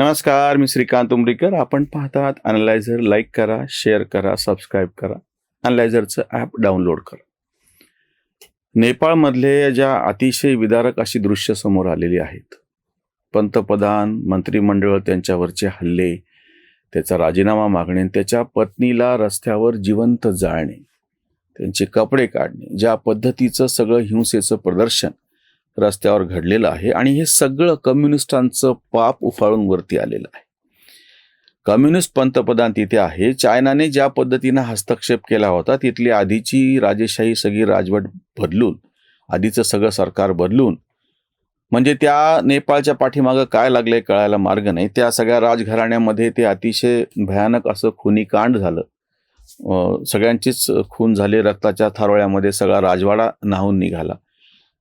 नमस्कार मी श्रीकांत उमरीकर. आपण पाहतात अनलायझर लाईक करा शेअर करा सबस्क्राईब करा. अनलायझरचं ॲप डाउनलोड करा. नेपाळमधले ज्या अतिशय विदारक अशी दृश्य समोर आलेली आहेत पंतप्रधान मंत्रिमंडळ त्यांच्यावरचे हल्ले त्याचा राजीनामा मागणे त्याच्या पत्नीला रस्त्यावर जिवंत जाळणे त्यांचे कपडे काढणे ज्या पद्धतीचं सगळं हिंसेचं प्रदर्शन रस्त्यावर घडलेलं आहे आणि हे सगळं कम्युनिस्टांचं पाप उफाळून वरती आलेलं आहे. कम्युनिस्ट पंतप्रधान तिथे आहे. चायनाने ज्या पद्धतीनं हस्तक्षेप केला होता तिथली आधीची राजेशाही सगळी राजवट बदलून आधीचं सगळं सरकार बदलून म्हणजे त्या नेपाळच्या पाठीमागं काय लागले कळायला मार्ग नाही. त्या सगळ्या राजघराण्यामध्ये ते अतिशय भयानक असं खुनी कांड झालं सगळ्यांचीच खून झाली रक्ताच्या थारोळ्यामध्ये सगळा राजवाडा नाहून निघाला.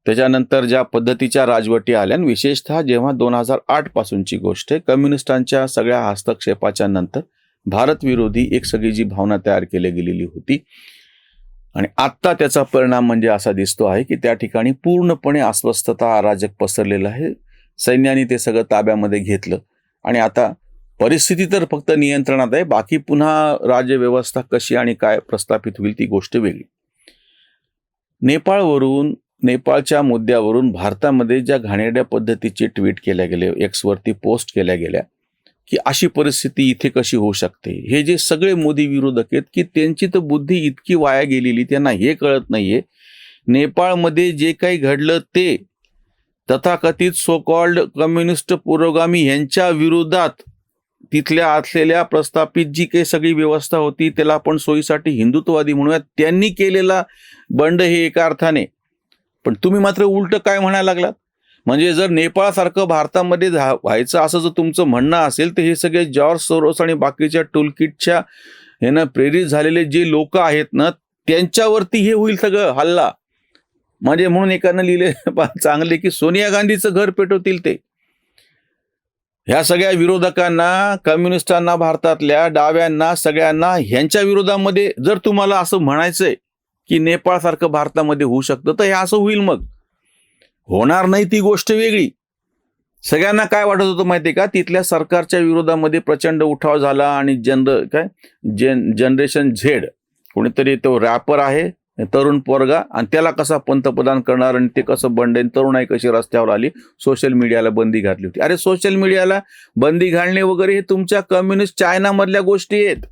त्याच्यानंतर ज्या पद्धतीच्या राजवटी आल्या विशेषतः जेव्हा दोन हजार आठ पासूनची गोष्ट आहे कम्युनिस्टांच्या सगळ्या हस्तक्षेपाच्या नंतर भारत विरोधी एक सगळी जी भावना तयार केली गेलेली होती. आणि आत्ता त्याचा परिणाम म्हणजे असा दिसतो आहे की त्या ठिकाणी पूर्णपणे अस्वस्थता अराजक पसरलेलं आहे. सैन्याने ते सगळं ताब्यामध्ये घेतलं. आणि आता परिस्थिती तर फक्त नियंत्रणात आहे बाकी पुन्हा राज्यव्यवस्था कशी आणि काय प्रस्थापित होईल ती गोष्ट वेगळी. नेपाळवरून नेपाळच्या मुद्द्यावरून भारतामध्ये ज्या घाणेरड्या पद्धतीचे ट्विट केल्या गेले एक्सवरती पोस्ट केल्या गेल्या की अशी परिस्थिती इथे कशी होऊ शकते? हे जे सगळे मोदी विरोधक आहेत की त्यांची तर बुद्धी इतकी वाया गेलेली त्यांना हे कळत नाहीये. नेपाळमध्ये जे काही घडलं ते तथाकथित सो कॉल्ड कम्युनिस्ट पुरोगामी यांच्या विरोधात तिथल्या असलेल्या प्रस्थापित जी काही सगळी व्यवस्था होती त्याला आपण सोयीसाठी हिंदुत्ववादी म्हणूयात त्यांनी केलेला बंड हे एका अर्थाने पण तुम्ही मात्र उलट काय म्हणायला लागलात? म्हणजे जर नेपाळसारखं भारतामध्ये व्हायचं असं जर तुमचं म्हणणं असेल तर हे सगळे जॉर्ज सोरोस आणि बाकीच्या टूलकिटच्या ह्यानं प्रेरित झालेले जे लोक आहेत ना त्यांच्यावरती हे होईल सगळं हल्ला. म्हणजे म्हणून एकानं लिहिले चांगले की सोनिया गांधीचं घर पेटवतील ते. ह्या सगळ्या विरोधकांना कम्युनिस्टांना भारतातल्या डाव्यांना सगळ्यांना ह्यांच्या विरोधामध्ये जर तुम्हाला असं म्हणायचंय की नेपाळसारखं भारतामध्ये होऊ शकतं तर हे असं होईल मग. होणार नाही ती गोष्ट वेगळी. सगळ्यांना काय वाटत होतं माहितीये का? तिथल्या सरकारच्या विरोधामध्ये प्रचंड उठाव झाला आणि जनर काय? जन जनरेशन झेड कोणीतरी तो रॅपर आहे तरुण पोरगा आणि त्याला कसा पंतप्रधान करणार आणि ते कसं बंडेन तरुणाई कशी रस्त्यावर आली सोशल मीडियाला बंदी घातली होती. अरे सोशल मीडियाला बंदी घालणे वगैरे हे तुमच्या कम्युनिस्ट चायनामधल्या गोष्टी आहेत.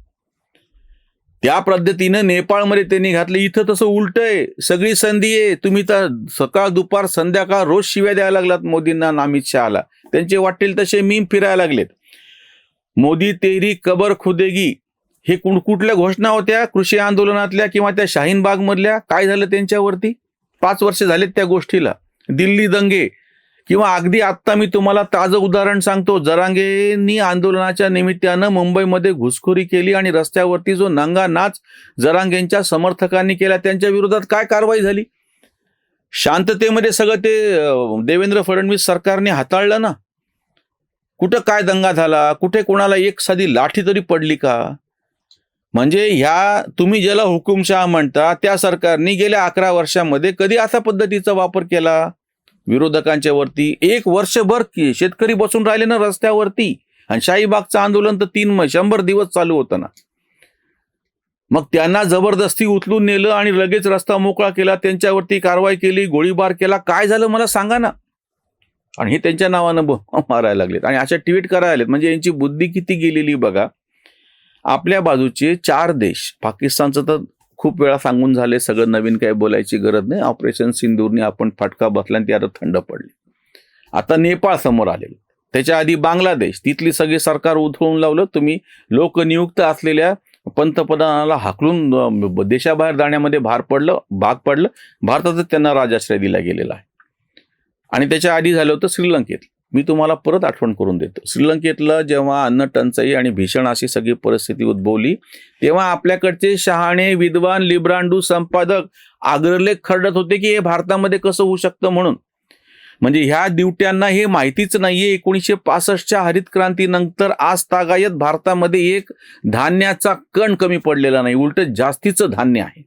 या पद्धतीनं नेपाळमध्ये त्यांनी घातलं. इथं तसं उलट आहे. सगळी संधी आहे. तुम्ही तर सकाळ दुपार संध्याकाळ रोज शिव्या द्यायला लागलात मोदींना नामित अमित शहाला. त्यांचे वाटेल तसे मीम फिरायला लागलेत. मोदी तेरी कबर खुदेगी हे कुण कुठल्या घोषणा होत्या? कृषी आंदोलनातल्या किंवा त्या शाहीन बाग मधल्या काय झालं त्यांच्यावरती? पाच वर्ष झालेत त्या गोष्टीला. दिल्ली दंगे. किंवा अगदी आत्ता मी तुम्हाला ताजं उदाहरण सांगतो. जरांगेंनी आंदोलनाच्या निमित्तानं मुंबईमध्ये घुसखोरी केली आणि रस्त्यावरती जो नंगा नाच जरांगेंच्या समर्थकांनी केला त्यांच्या विरोधात काय कारवाई झाली? शांततेमध्ये सगळं ते देवेंद्र फडणवीस सरकारने हाताळलं ना? कुठं काय दंगा झाला? कुठे कोणाला एक साधी लाठी तरी पडली का? म्हणजे ह्या तुम्ही ज्याला हुकुमशहा म्हणता त्या सरकारने गेल्या अकरा वर्षामध्ये कधी असा पद्धतीचा वापर केला? विरोधकांच्या वरती एक वर्षभर शेतकरी बसून राहिले ना रस्त्यावरती. आणि शाहीबागचं आंदोलन तर तीन शंभर दिवस चालू होतं ना. मग त्यांना जबरदस्ती उचलून नेलं आणि लगेच रस्ता मोकळा केला त्यांच्यावरती कारवाई केली गोळीबार केला. काय झालं मला सांगा ना. आणि हे त्यांच्या नावानं मारायला लागलेत. आणि अशा ट्विट करायला लागलेत म्हणजे यांची बुद्धी किती गेलेली बघा. आपल्या बाजूचे चार देश पाकिस्तानचं तर खूप वेळा सांगून झाले सगळं नवीन काही बोलायची गरज नाही. ऑपरेशन सिंदूरने आपण फटका बसला आणि ती आता थंड पडली. आता नेपाळ समोर आलेलं. त्याच्या आधी बांगलादेश तिथली सगळी सरकार उधळून लावलं. तुम्ही लोकनियुक्त असलेल्या पंतप्रधानाला हाकलून देशाबाहेर जाण्यामध्ये भार पडलं भाग पडलं. भारतातच त्यांना राजाश्रय दिला गेलेला आहे. आणि त्याच्या आधी झालं होतं श्रीलंकेत. मी तुम्हाला परत आठवण करून देतो. श्रीलंकेतलं जेव्हा अन्न टंचाई आणि भीषण अशी सगळी परिस्थिती उद्भवली तेव्हा आपल्याकडचे शहाणे विद्वान लिब्रांडू संपादक आग्रलेख खरडत होते की हे भारतामध्ये कसं होऊ शकतं म्हणून. म्हणजे ह्या दिवट्यांना हे माहितीच नाहीये. एकोणीसशे पासष्टच्या हरित क्रांतीनंतर आज तागायत भारतामध्ये एक धान्याचा कण कमी पडलेला नाही उलट जास्तीचं धान्य आहे.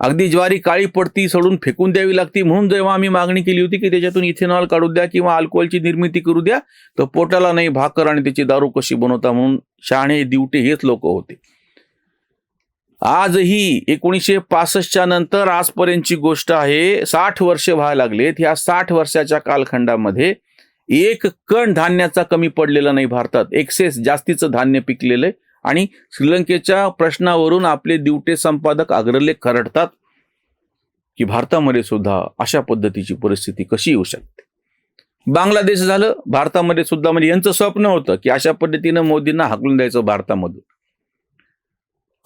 अगदी ज्वारी काळी पडती सोडून फेकून द्यावी लागती. म्हणून जेव्हा आम्ही मागणी केली होती की त्याच्यातून इथेनॉल काढू द्या किंवा अल्कोहोलची निर्मिती करू द्या तर पोटाला नाही भाकर आणि त्याची दारू कशी बनवता म्हणून शहाणे दिवटे हेच लोक होते. आजही एकोणीसशे पासष्टच्या नंतर आजपर्यंतची गोष्ट आहे साठ वर्ष व्हायला लागलेत. ह्या साठ वर्षाच्या कालखंडामध्ये एक कण धान्याचा कमी पडलेला नाही भारतात. एक्सेस जास्तीचं धान्य पिकलेलं आहे. आणि श्रीलंकेच्या प्रश्नावरून आपले दिवटे संपादक अग्रलेख खरडतात की भारतामध्ये सुद्धा अशा पद्धतीची परिस्थिती कशी येऊ शकते? बांगलादेश झालं भारतामध्ये सुद्धा म्हणजे यांचं स्वप्न होतं की अशा पद्धतीनं मोदींना हाकलून द्यायचं भारतामधून.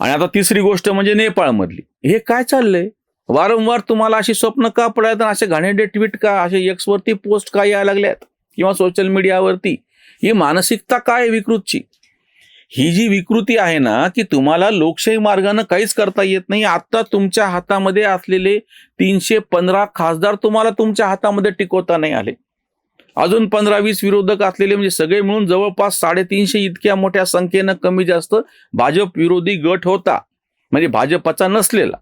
आणि आता तिसरी गोष्ट म्हणजे नेपाळमधली. हे काय चाललंय? वारंवार तुम्हाला अशी स्वप्न का पडायत आणि असे घाणेडे ट्विट का असे एक्स वरती पोस्ट का यायला लागल्यात? किंवा सोशल मीडियावरती ही मानसिकता काय विकृतची? ही जी विकृती आहे ना की तुम्हाला लोकशाही मार्गाने काहीच करता येत नाही. आता तुमच्या हातामध्ये असलेले तीनशे पंधरा खासदार तुम्हाला तुमच्या हातामध्ये टिकवता नाही आले. अजून पंधरा वीस विरोधक असलेले म्हणजे सगळे मिळून जवळपास साडेतीनशे इतक्या मोठ्या संख्येनं कमी जास्त भाजप विरोधी गट होता. म्हणजे भाजपचा नसलेला.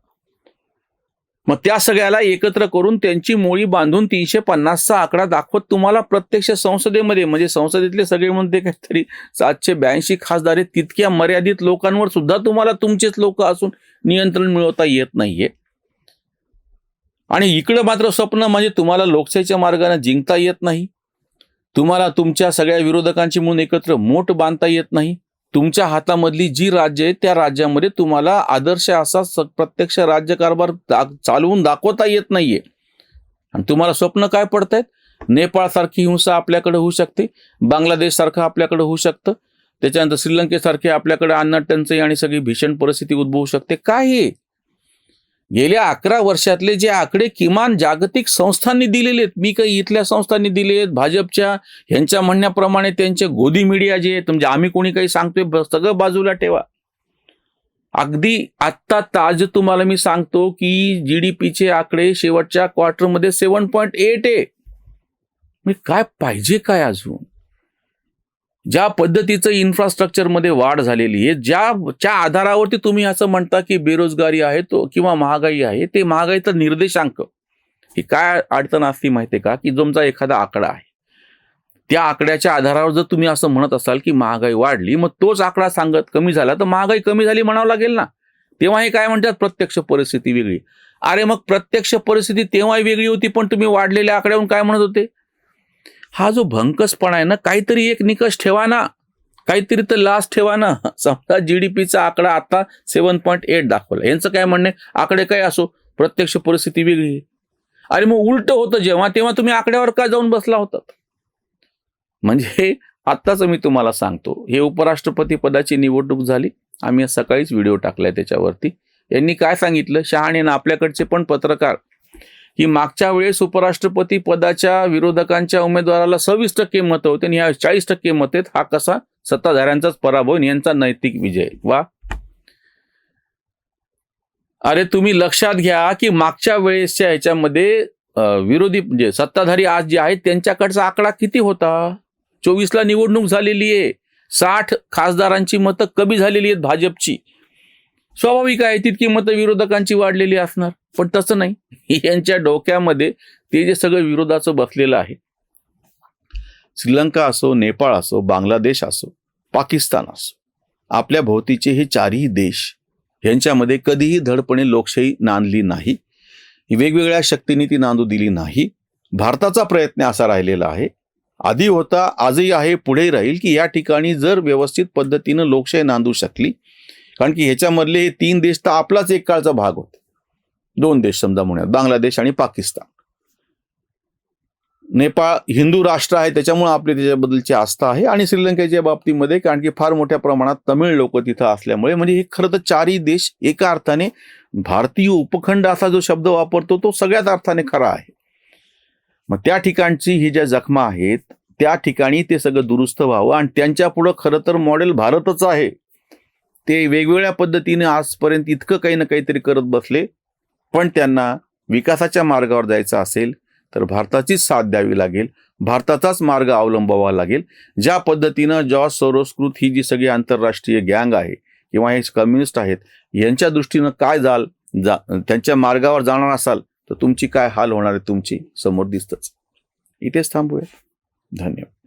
मग त्या सगळ्याला एकत्र करून त्यांची मोळी बांधून तीनशे पन्नासचा आकडा दाखवत तुम्हाला प्रत्यक्ष संसदेमध्ये म्हणजे संसदेतले सगळे म्हणते काहीतरी सातशे ब्याऐंशी खासदार आहेत तितक्या मर्यादित लोकांवर सुद्धा तुम्हाला तुमचेच लोक असून नियंत्रण मिळवता येत नाहीये. आणि इकडं मात्र स्वप्न म्हणजे तुम्हाला लोकशाहीच्या मार्गाने जिंकता येत नाही. तुम्हाला तुमच्या सगळ्या विरोधकांची म्हणून एकत्र मोठ बांधता येत नाही. तुमच्या हातामधली जी राज्य आहे त्या राज्यामध्ये तुम्हाला आदर्श असा स- प्रत्यक्ष राज्यकारभार दा- चालवून दाखवता येत नाहीये. आणि तुम्हाला स्वप्न काय पडतायत? नेपाळ नेपाळसारखी हिंसा आपल्याकडे होऊ शकते बांगलादेशसारखं आपल्याकडे होऊ शकतं त्याच्यानंतर श्रीलंकेसारखे आपल्याकडे अन्न टंचाई आणि सगळी भीषण परिस्थिती उद्भवू शकते. काय हे? गेल्या अकरा वर्षातले जे आकडे किमान जागतिक संस्थांनी दिलेले आहेत मी काही इथल्या संस्थांनी दिले आहेत भाजपच्या ह्यांच्या म्हणण्याप्रमाणे त्यांचे गोदी मीडिया जे आहेत म्हणजे आम्ही कोणी काही सांगतोय सगळं बाजूला ठेवा. अगदी आत्ता ताज तुम्हाला मी सांगतो की जीडीपीचे आकडे शेवटच्या क्वार्टरमध्ये सेवन पॉईंट एट आहे. मी काय पाहिजे काय अजून? ज्या पद्धतीचं इन्फ्रास्ट्रक्चरमध्ये वाढ झालेली आहे ज्या आधारावरती तुम्ही असं म्हणता की बेरोजगारी आहे तो किंवा महागाई आहे ते महागाईचा निर्देशांक. ही काय अडचण असती माहिती आहे का? की तुमचा एखादा आकडा आहे. त्या आकड्याच्या आधारावर जर तुम्ही असं म्हणत असाल की महागाई वाढली मग तोच आकडा सांगत कमी झाला तर महागाई कमी झाली म्हणावं लागेल ना? तेव्हा हे काय म्हणतात? प्रत्यक्ष परिस्थिती वेगळी. अरे मग प्रत्यक्ष परिस्थिती तेव्हाही वेगळी होती पण तुम्ही वाढलेल्या आकड्यावरून काय म्हणत होते? हा जो भंकसपणा आहे ना काहीतरी एक निकष ठेवा ना. काहीतरी तर लास्ट ठेवा ना. समजा जीडीपीचा आकडा आता सेवन पॉईंट एट दाखवला. यांचं काय म्हणणं आकडे काय असो? प्रत्यक्ष परिस्थिती वेगळी. आहे अरे मग उलट होतं जेव्हा तेव्हा तुम्ही आकड्यावर का जाऊन बसला होता? म्हणजे आत्ताच मी तुम्हाला सांगतो. हे उपराष्ट्रपती पदाची निवडणूक झाली. आम्ही सकाळीच व्हिडिओ टाकलाय त्याच्यावरती. यांनी काय सांगितलं? शहाणेनं आपल्याकडचे पण पत्रकार की मागच्या वेळेस उपराष्ट्रपती पदाच्या विरोधकांच्या उमेदवाराला सव्वीस टक्के मतं होते आणि ह्या चाळीस टक्के मत आहेत हा कसा सत्ताधाऱ्यांचाच पराभव यांचा नैतिक विजय. वा. अरे तुम्ही लक्षात घ्या की मागच्या वेळेसच्या ह्याच्यामध्ये विरोधी म्हणजे सत्ताधारी आज जे आहेत त्यांच्याकडचा आकडा किती होता? चोवीसला निवडणूक झालेली आहे. साठ खासदारांची मतं कमी झालेली आहेत भाजपची. स्वाभाविक आहे तितकी मतं विरोधकांची वाढलेली असणार. पण तसं नाही. यांच्या डोक्यामध्ये ते जे सगळं विरोधाचं बसलेलं आहे. श्रीलंका असो नेपाळ असो बांगलादेश असो पाकिस्तान असो आपल्या भोवतीचे हे चारही देश यांच्यामध्ये कधीही धडपणे लोकशाही नांदली नाही. वेगवेगळ्या शक्तींनी ती नांदू दिली नाही. भारताचा प्रयत्न असा राहिलेला आहे. आधी होता आजही आहे पुढे राहील की या ठिकाणी जर व्यवस्थित पद्धतीनं लोकशाही नांदू शकली. कारण की ह्याच्यामधले हे तीन देश तर आपलाच एक काळचा भाग होते. दोन देश समजा म्हणूया बांगलादेश आणि पाकिस्तान. नेपाळ हिंदू राष्ट्र आहे त्याच्यामुळे आपली त्याच्याबद्दलची आस्था आहे आणि श्रीलंकेच्या बाबतीमध्ये कारण की फार मोठ्या प्रमाणात तमिळ लोक तिथं असल्यामुळे म्हणजे हे खरं तर चारही देश एका अर्थाने भारतीय उपखंड असा जो शब्द वापरतो तो सगळ्याच अर्थाने खरा आहे. मग त्या ठिकाणची ही ज्या जखमा आहेत त्या ठिकाणी ते सगळं दुरुस्त व्हावं आणि त्यांच्या पुढं खरं तर मॉडेल भारतच आहे. ते वेगवेगळ्या पद्धतीने आजपर्यंत इतकं काही ना काहीतरी करत बसले पण त्यांना विकासाच्या मार्गावर जायचं असेल तर भारताचीच साथ द्यावी लागेल. भारताचाच मार्ग अवलंबावा लागेल. ज्या पद्धतीनं जॉर्ज सोरोस्कृत ही जी सगळी आंतरराष्ट्रीय गँग आहे किंवा हे कम्युनिस्ट आहेत यांच्या दृष्टीनं काय जाल जा त्यांच्या मार्गावर जाणार असाल तर तुमची काय हाल होणार आहे तुमची समोर दिसतच. इथेच थांबूया. धन्यवाद.